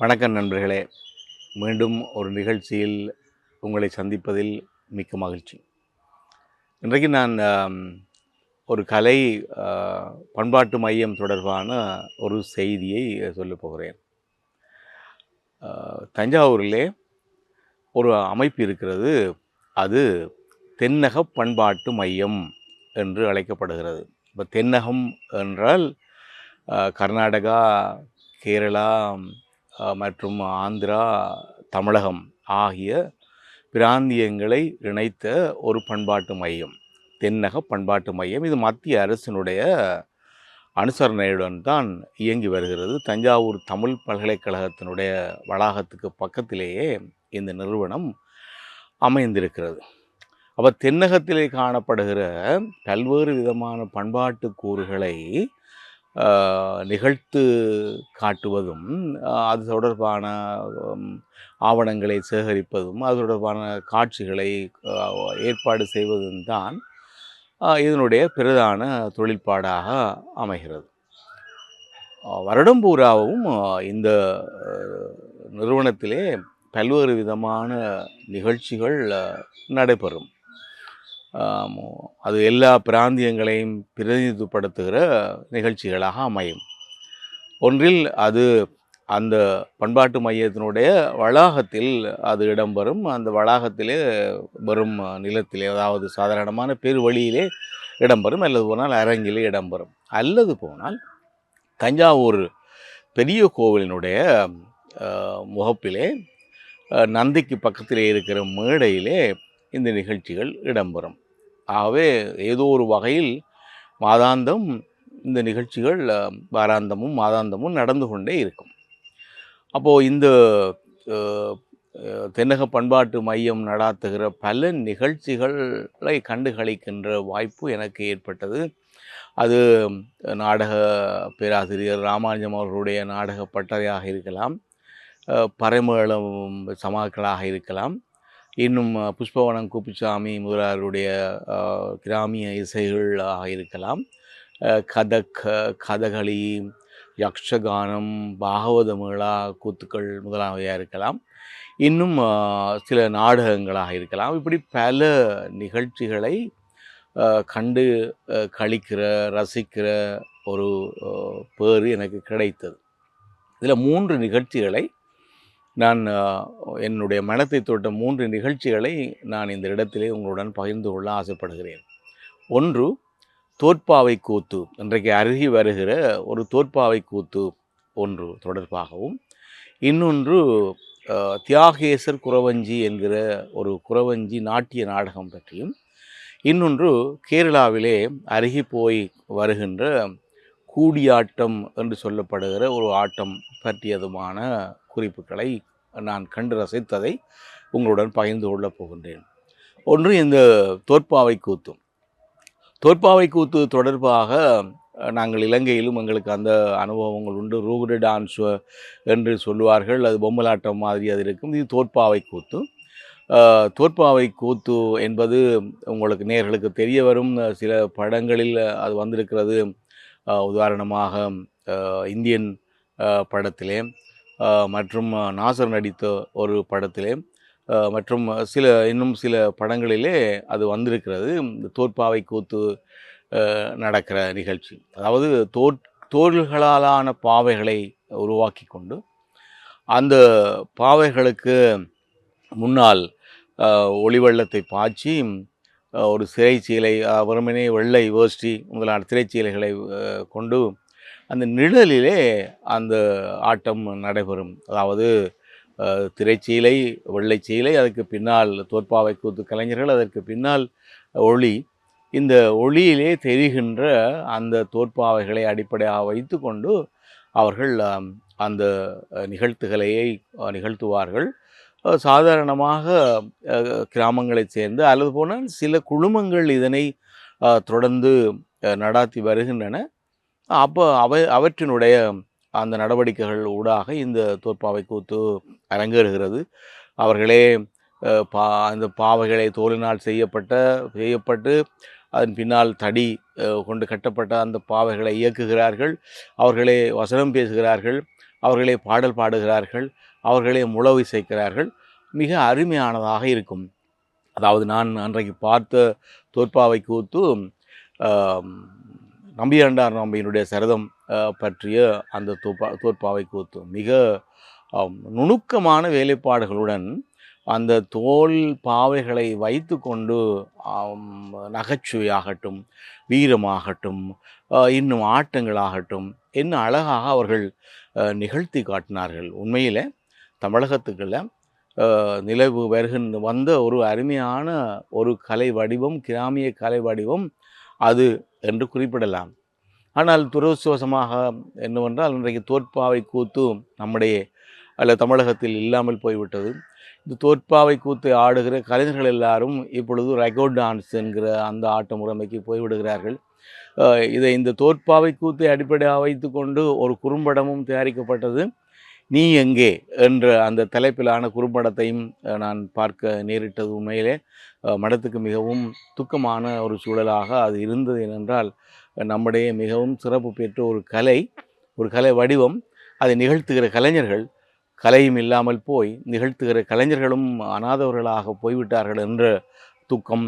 வணக்கம் நண்பர்களே. மீண்டும் ஒரு நிகழ்ச்சியில் உங்களை சந்திப்பதில் மிக்க மகிழ்ச்சி. இன்றைக்கு நான் ஒரு கலை பண்பாட்டு மையம் தொடர்பான ஒரு செய்தியை சொல்லப் போகிறேன். தஞ்சாவூரிலே ஒரு அமைப்பு இருக்கிறது. அது தென்னக பண்பாட்டு மையம் என்று அழைக்கப்படுகிறது. இப்போ தென்னகம் என்றால் கர்நாடகா கேரளா மற்றும் ஆந்திரா தமிழகம் ஆகிய பிராந்தியங்களை இணைத்த ஒரு பண்பாட்டு மையம் தென்னக பண்பாட்டு மையம். இது மத்திய அரசினுடைய அனுசரணையுடன் தான் இயங்கி வருகிறது. தஞ்சாவூர் தமிழ் பல்கலைக்கழகத்தினுடைய வளாகத்துக்கு பக்கத்திலேயே இந்த நிறுவனம் அமைந்திருக்கிறது. அப்போ தென்னகத்திலே காணப்படுகிற பல்வேறு விதமான பண்பாட்டு கூறுகளை நிகழ்த்து காட்டுவதும் அது தொடர்பான ஆவணங்களை சேகரிப்பதும் அது தொடர்பான காட்சிகளை ஏற்பாடு செய்வதும் தான் இதனுடைய பிரதான தொழில்பாடாக அமைகிறது. வருடம் பூராவும் இந்த நிறுவனத்திலே பல்வேறு விதமான நிகழ்ச்சிகள் நடைபெறும். அது எல்லா பிராந்தியங்களையும் பிரதிநிதித்துவப்படுத்துகிற நிகழ்ச்சிகளாக அமையும். ஒன்றில் அது அந்த பண்பாட்டு மையத்தினுடைய வளாகத்தில் அது இடம்பெறும். அந்த வளாகத்திலே வரும் நிலத்திலே அதாவது சாதாரணமான பெருவழியிலே இடம்பெறும் அல்லது போனால் அரங்கிலே இடம்பெறும். அல்லது போனால் தஞ்சாவூர் பெரிய கோவிலினுடைய முகப்பிலே நந்திக்கு பக்கத்திலே இருக்கிற மேடையிலே இந்த நிகழ்ச்சிகள் இடம்பெறும். ஆகவே ஏதோ ஒரு வகையில் மாதாந்தம் இந்த நிகழ்ச்சிகள் வாராந்தமும் மாதாந்தமும் நடந்து கொண்டே இருக்கும். அப்போது இந்த தென்னக பண்பாட்டு மையம் நடாத்துகிற பல நிகழ்ச்சிகளை கண்டுகளிக்கின்ற வாய்ப்பு எனக்கு ஏற்பட்டது. அது நாடக பேராசிரியர் ராமானுஜம் அவர்களுடைய நாடக பட்டறையாக இருக்கலாம் அஹ், பறைமேளம் சமாக்களாக இருக்கலாம். இன்னும் புஷ்பவனம் குப்புசாமி முதலாளருடைய கிராமிய இசைகளாக இருக்கலாம். கதக் கதகளி யக்ஷகானம் பாகவத மேளா கூத்துக்கள் முதலாவையாக இருக்கலாம். இன்னும் சில நாடகங்களாக இருக்கலாம். இப்படி பல நிகழ்ச்சிகளை கண்டு கழிக்கிற களிக்கிற ரசிக்கிற ஒரு பேர் எனக்கு கிடைத்தது. இதில் மூன்று நிகழ்ச்சிகளை நான் என்னுடைய மனத்தை தொட்ட மூன்று நிகழ்ச்சிகளை நான் இந்த இடத்திலே உங்களுடன் பகிர்ந்து கொள்ள ஆசைப்படுகிறேன். ஒன்று தோற்பாவை கூத்து. இன்றைக்கு அருகி வருகிற ஒரு தோற்பாவை கூத்து ஒன்று தொடர்பாகவும் இன்னொன்று தியாகேசர் குறவஞ்சி என்கிற ஒரு குறவஞ்சி நாட்டிய நாடகம் பற்றியும் இன்னொன்று கேரளாவிலே அருகி போய் வருகின்ற கூடியாட்டம் என்று சொல்லப்படுகிற ஒரு ஆட்டம் பற்றியதுமான குறிப்புகளை நான் கண்டு ரசித்ததை உங்களுடன் பகிர்ந்து கொள்ளப் போகின்றேன். ஒன்று இந்த தோற்பாவை கூத்து தோற்பாவை கூத்து தொடர்பாக நாங்கள் இலங்கையிலும் எங்களுக்கு அந்த அனுபவங்கள் உண்டு. ரூகுடு டான்ஸ் என்று சொல்லுவார்கள். அது பொம்மலாட்டம் மாதிரி அது இருக்கும். இது தோற்பாவை கூத்து. தோற்பாவை கூத்து என்பது உங்களுக்கு நேர்களுக்கு தெரிய வரும். சில படங்களில் அது வந்திருக்கிறது. உதாரணமாக இந்தியன் படத்திலே. மற்றும் நாசர் நடித்த ஒரு படத்திலே மற்றும் சில இன்னும் சில படங்களிலே அது வந்திருக்கிறது. இந்த தோற்பாவை கூத்து நடக்கிற நிகழ்ச்சி. அதாவது தோற் தோள்களாலான பாவைகளை உருவாக்கி கொண்டு அந்த பாவைகளுக்கு முன்னால் அஹ், ஒளிவெள்ளத்தை பாய்ச்சி ஒரு சிறைச்சீலை வெறுமனே வெள்ளை வேஷ்டி முதலான திரைச்சீலைகளை கொண்டு அந்த நிழலிலே அந்த ஆட்டம் நடைபெறும். அதாவது திரைச்சீலை வெள்ளைச்சீலை அதுக்கு பின்னால் தோற்பாவை கூத்து கலைஞர்கள் அதற்கு பின்னால் ஒளி. இந்த ஒளியிலே தெரிகின்ற அந்த தோற்பாவைகளை அடிப்படையாக வைத்துக்கொண்டு அவர்கள் அந்த நிகழ்த்துகளையை நிகழ்த்துவார்கள். சாதாரணமாக கிராமங்களைச் சேர்ந்து அல்லது போனால் சில குழுமங்கள் இதனை தொடர்ந்து நடாத்தி வருகின்றன. அப்போ அவை அவற்றினுடைய அந்த நடவடிக்கைகள் ஊடாக இந்த தோற்பாவை கூத்து அரங்கேறுகிறது. அவர்களே பா அந்த பாவைகளை தோலினால் செய்யப்பட்ட செய்யப்பட்டு அதன் பின்னால் தடி கொண்டு கட்டப்பட்ட அந்த பாவைகளை இயக்குகிறார்கள். அவர்களே வசனம் பேசுகிறார்கள். அவர்களே பாடல் பாடுகிறார்கள். அவர்களே முழவு இசைக்கிறார்கள். மிக அருமையானதாக இருக்கும். அதாவது நான் அன்றைக்கு பார்த்த தோற்பாவை கூத்து நம்பியாண்டார் நம்பியினுடைய சரதம் பற்றிய அந்த தோப்பா தோற்பாவை கூத்து. மிக நுணுக்கமான வேலைப்பாடுகளுடன் அந்த தோல் பாவைகளை வைத்து கொண்டு நகைச்சுவையாகட்டும் வீரமாகட்டும் இன்னும் ஆட்டங்களாகட்டும் என்ன அழகாக அவர்கள் நிகழ்த்தி காட்டினார்கள். உண்மையில் தமிழகத்துக்குள்ள நிலவு வருகின்ற வந்த ஒரு அருமையான ஒரு கலை வடிவம் கிராமிய கலை வடிவம் அது என்று குறிப்பிடலாம். ஆனால் துரதிருஷ்டவசமாக என்னவென்றால் இன்றைக்கு தோற்பாவை கூத்து நம்முடைய அல்ல தமிழகத்தில் இல்லாமல் போய்விட்டது. இந்த தோற்பாவை கூத்து ஆடுகிற கலைஞர்கள் எல்லாரும் இப்பொழுது ரெக்கோர்ட் டான்ஸ் என்கிற அந்த ஆட்ட முறைமைக்கு போய்விடுகிறார்கள். இதை இந்த தோற்பாவை கூத்தை அடிப்படையாக வைத்துக்கொண்டு ஒரு குறும்படமும் தயாரிக்கப்பட்டது. நீ எங்கே? என்ற அந்த தலைப்பிலான குறும்படத்தையும் நான் பார்க்க நேரிட்டது உண்மையிலே மடத்துக்கு மிகவும் துக்கமான ஒரு சூழலாக அது இருந்தது ஏனென்றால் நம்முடைய மிகவும் சிறப்பு பெற்ற ஒரு கலை ஒரு கலை வடிவம் அதை நிகழ்த்துகிற கலைஞர்கள் கலையும் இல்லாமல் போய் நிகழ்த்துகிற கலைஞர்களும் அனாதவர்களாக போய்விட்டார்கள் என்ற துக்கம்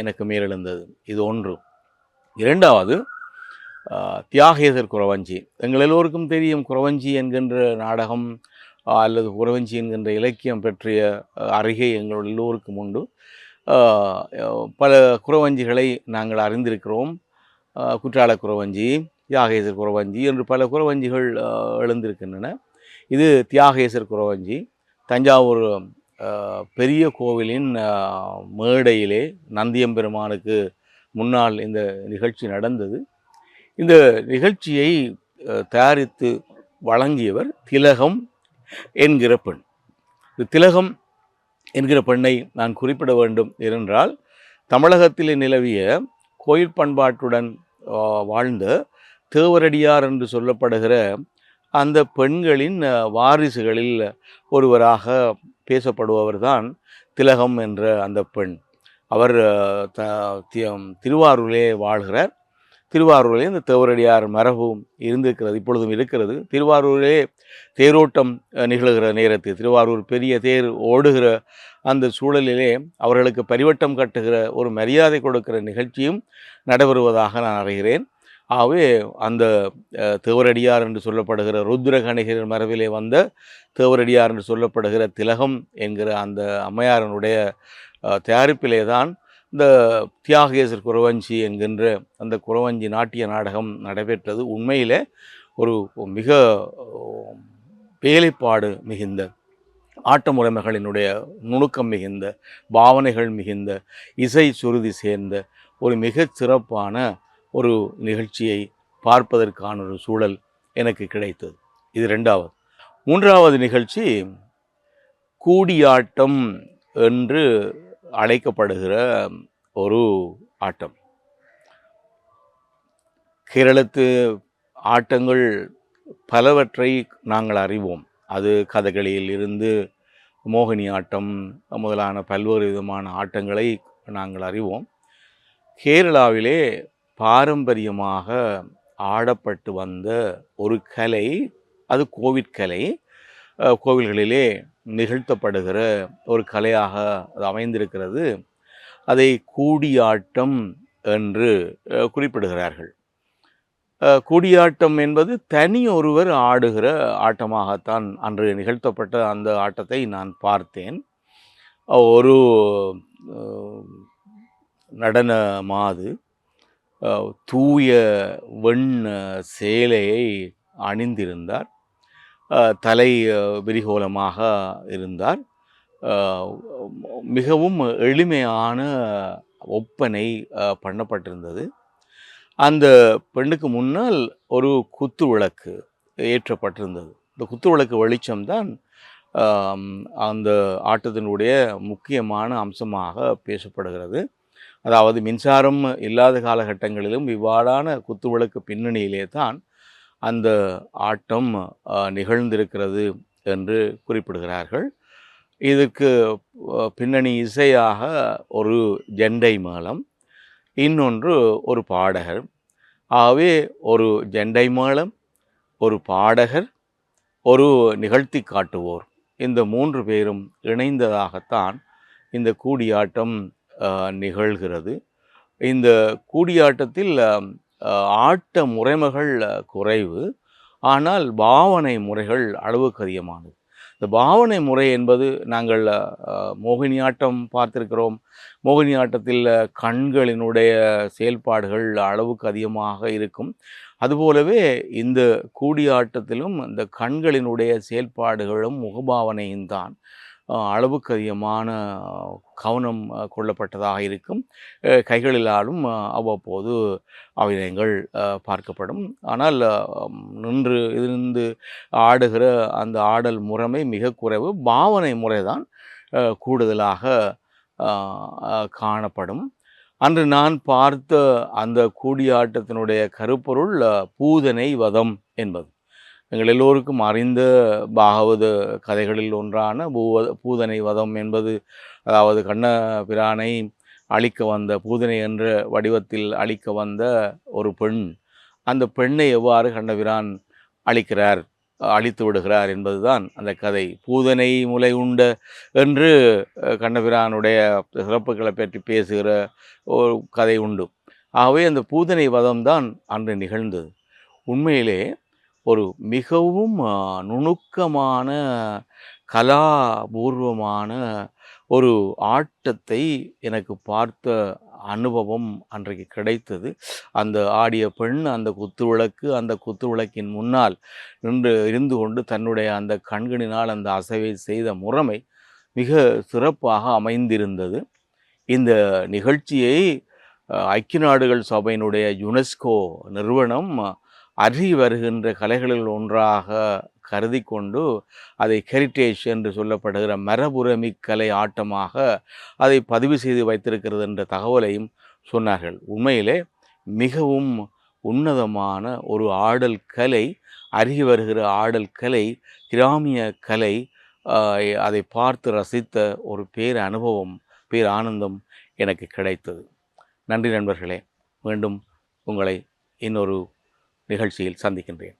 எனக்கு மேலெழுந்தது. இது ஒன்று. இரண்டாவது தியாகேசர் குறவஞ்சி. எங்கள் எல்லோருக்கும் தெரியும் குறவஞ்சி என்கின்ற நாடகம் அல்லது குறவஞ்சி என்கின்ற இலக்கியம் பற்றிய அருகே எங்கள் எல்லோருக்கும் உண்டு. பல குறவஞ்சிகளை நாங்கள் அறிந்திருக்கிறோம். குற்றால குறவஞ்சி தியாகேசர் குறவஞ்சி என்று பல குறவஞ்சிகள் எழுந்திருக்கின்றன. இது தியாகேசர் குறவஞ்சி. தஞ்சாவூர் பெரிய கோவிலின் மேடையிலே நந்தியம்பெருமானுக்கு முன்னால் இந்த நிகழ்ச்சி நடந்தது. இந்த நிகழ்ச்சியை தயாரித்து வழங்கியவர் திலகம் என்கிற பெண். இந்த திலகம் என்கிற பெண்ணை நான் குறிப்பிட வேண்டும் ஏனென்றால் தமிழகத்தில் நிலவிய கோயில் பண்பாட்டுடன் வாழ்ந்த தேவரடியார் என்று சொல்லப்படுகிற அந்த பெண்களின் வாரிசுகளில் ஒருவராக பேசப்படுபவர் தான் திலகம் என்ற அந்த பெண். அவர் த திருவாரூரிலே வாழ்கிறார். திருவாரூரிலே இந்த தேவரடியார் மரபும் இருந்திருக்கிறது இப்பொழுதும் இருக்கிறது. திருவாரூரிலே தேரோட்டம் நிகழ்கிற நேரத்தில் திருவாரூர் பெரிய தேர் ஓடுகிற அந்த சூழலிலே அவர்களுக்கு பரிவட்டம் கட்டுகிற ஒரு மரியாதை கொடுக்கிற நிகழ்ச்சியும் நடைபெறுவதாக நான் அறிகிறேன். ஆகவே அந்த தேவரடியார் என்று சொல்லப்படுகிற ருத்ரகணிகர் மரபிலே வந்த தேவரடியார் என்று சொல்லப்படுகிற திலகம் என்கிற அந்த அம்மையாரனுடைய தயாரிப்பிலே தான் இந்த தியாகேசர் குறவஞ்சி என்கின்ற அந்த குறவஞ்சி நாட்டிய நாடகம் நடைபெற்றது. உண்மையிலே ஒரு மிக வேலைப்பாடு மிகுந்த ஆட்ட முறைமைகளினுடைய நுணுக்கம் மிகுந்த பாவனைகள் மிகுந்த இசை சுருதி சேர்ந்த ஒரு மிகச் சிறப்பான ஒரு நிகழ்ச்சியை பார்ப்பதற்கான ஒரு சூழல் எனக்கு கிடைத்தது. இது ரெண்டாவது. மூன்றாவது நிகழ்ச்சி கூடியாட்டம் என்று அழைக்கப்படுகிற ஒரு ஆட்டம். கேரளத்து ஆட்டங்கள் பலவற்றை நாங்கள் அறிவோம். அது கதகளியில் இருந்து மோகினி ஆட்டம் முதலான பல்வேறு விதமான ஆட்டங்களை நாங்கள் அறிவோம். கேரளாவிலே பாரம்பரியமாக ஆடப்பட்டு வந்த ஒரு கலை அது கோவிட் கலை கோவில்களிலே நிகழ்த்தப்படுகிற ஒரு கலையாக அது அமைந்திருக்கிறது. அதை கூடியாட்டம் என்று குறிப்பிடுகிறார்கள். கூடியாட்டம் என்பது தனி ஒருவர் ஆடுகிற ஆட்டமாகத்தான் அன்று நிகழ்த்தப்பட்ட அந்த ஆட்டத்தை நான் பார்த்தேன். ஒரு நடன மாது தூய வெண் சேலையை அணிந்திருந்தார். தலை விரிகோலமாக இருந்தார். மிகவும் எளிமையான ஒப்பனை பண்ணப்பட்டிருந்தது. அந்த பெண்ணுக்கு முன்னால் ஒரு குத்து விளக்கு ஏற்றப்பட்டிருந்தது. இந்த குத்து விளக்கு வெளிச்சம்தான் அந்த ஆட்டத்தினுடைய முக்கியமான அம்சமாக பேசப்படுகிறது. அதாவது மின்சாரம் இல்லாத காலகட்டங்களிலும் இவ்வாறான குத்துவிளக்கு பின்னணியிலே தான் அந்த ஆட்டம் நிகழ்ந்திருக்கிறது என்று குறிப்பிடுகிறார்கள். இதுக்கு பின்னணி இசையாக ஒரு ஜெண்டை மேளம் இன்னொன்று ஒரு பாடகர். ஆகவே ஒரு ஜெண்டை மேளம் ஒரு பாடகர் ஒரு நிகழ்த்தி காட்டுவோர். இந்த மூன்று பேரும் இணைந்ததாகத்தான் இந்த கூடியாட்டம் நிகழ்கிறது. இந்த கூடியாட்டத்தில் ஆட்ட முறைமைகள் குறைவு. ஆனால் பாவனை முறைகள் அளவுக்கு அதிகமானது. இந்த பாவனை முறை என்பது நாங்கள் மோகினியாட்டம் பார்த்திருக்கிறோம். மோகினியாட்டத்தில் கண்களினுடைய செயல்பாடுகள் அளவுக்கு அதிகமாக இருக்கும். அதுபோலவே இந்த கூடியாட்டத்திலும் இந்த கண்களினுடைய செயல்பாடுகளும் முகபாவனையும் தான் அளவுக்கு அதிகமான கவனம் கொள்ளப்பட்டதாக இருக்கும். கைகளிலாலும் அவ்வப்போது அபிநயங்கள் பார்க்கப்படும். ஆனால் நின்று இருந்து ஆடுகிற அந்த ஆடல் முறைமை மிக குறைவு. பாவனை முறைதான் கூடுதலாக காணப்படும். அன்று நான் பார்த்த அந்த கூடியாட்டத்தினுடைய கருப்பொருள் பூதனை வதம் என்பது. எங்கள் எல்லோருக்கும் அறிந்த பாகவத கதைகளில் ஒன்றான பூவ பூதனை வதம் என்பது அதாவது கண்ண பிரானை அழிக்க வந்த பூதனை என்ற வடிவத்தில் அழிக்க வந்த ஒரு பெண் அந்த பெண்ணை எவ்வாறு கண்ணபிரான் அழிக்கிறார் அழித்து விடுகிறார் என்பதுதான் அந்த கதை. பூதனை முலை உண்ட என்று கண்ணபிரானுடைய சிறப்புகளை பற்றி பேசுகிற ஒரு கதை உண்டு. ஆகவே அந்த பூதனை வதம்தான் அன்று நிகழ்ந்தது. உண்மையிலே ஒரு மிகவும் நுணுக்கமான கலாபூர்வமான ஒரு ஆட்டத்தை எனக்கு பார்த்த அனுபவம் அன்றைக்கு கிடைத்தது. அந்த ஆடிய பெண் அந்த குத்துவிளக்கு அந்த குத்துவிளக்கின் முன்னால் நின்று இருந்து கொண்டு தன்னுடைய அந்த கண்களினால் அந்த அசைவை செய்த முறைமை மிக சிறப்பாக அமைந்திருந்தது. இந்த நிகழ்ச்சியை ஐக்கிய நாடுகள் சபையினுடைய யுனெஸ்கோ நிறுவனம் அருகி வருகின்ற கலைகளில் ஒன்றாக கருதி கொண்டு அதை ஹெரிட்டேஜ் என்று சொல்லப்படுகிற மரபுரமிக்கலை கலை ஆட்டமாக அதை பதிவு செய்து வைத்திருக்கிறது என்ற தகவலையும் சொன்னார்கள். உண்மையிலே மிகவும் உன்னதமான ஒரு ஆடல் கலை அருகி வருகிற ஆடல் கலை கிராமிய கலை அதை பார்த்து ரசித்த ஒரு பேர் அனுபவம் பேர் ஆனந்தம் எனக்கு கிடைத்தது. நன்றி நண்பர்களே மீண்டும் உங்களை இன்னொரு நிகழ்ச்சியில் சந்திக்கின்றேன்.